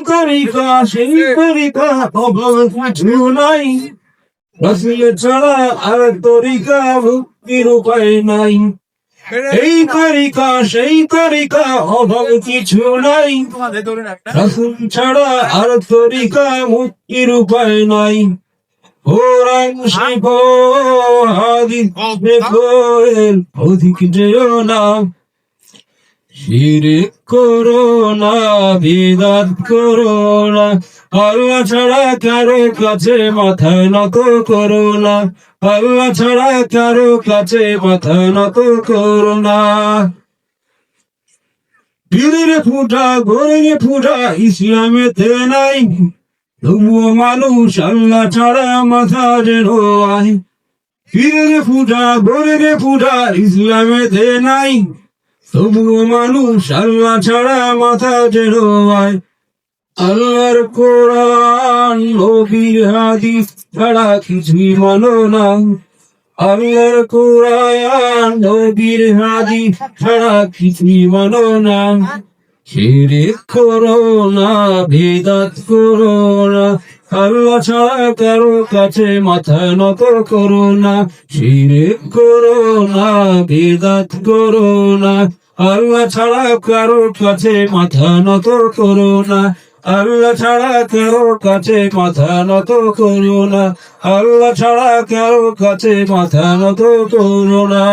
তরিকা সেই তরিকা অভাব কিছু নাই। রসিল ছাড়া আর তরিকা মুক্তির উপায় নাই। এই তরিকা সেই তরিকা অভাব কিছু নাই। রসুল ছাড়া আর তরিকা মুক্তির উপায় নাই। ওরাং শিব হাদি অধিক যেও না। শিরিক করো না বিদাত করো না আল্লাহ ছাড়া কারও কাছে মাথা নত করো না আল্লাহ ছাড়া কারও কাছে মাথা নত করো না ফুটা গোরের ফুটা ইসলামেতে নাই, তবুও মানুষ আল্লাহ ছাড়া মাথা যেন আয় পীরের ফুটা গোরের ফুটা ইসলামেতে নাই। তবুও মানুষ আল্লাহ ছাড়া মাথা যেন আয় আল্লাহর কোরআন, নবীর হাদিস ছাড়া কিছুই মানো না। আল্লাহর কোরআন, নবীর হাদিস ছাড়া কিছুই মানো না। শিরিক করো না ভেদাত করো না। আল্লাহ ছাড়া কারও কাছে মাথা নত করো না, শিরিক করো না ভেদাত করো না। আল্লাহ ছাড়া কারও কাছে মাথা নত করো না আল্লাহ ছাড়া কারও কাছে মাথা নত করো না আল্লাহ ছাড়া কারও কাছে মাথা নত করো না।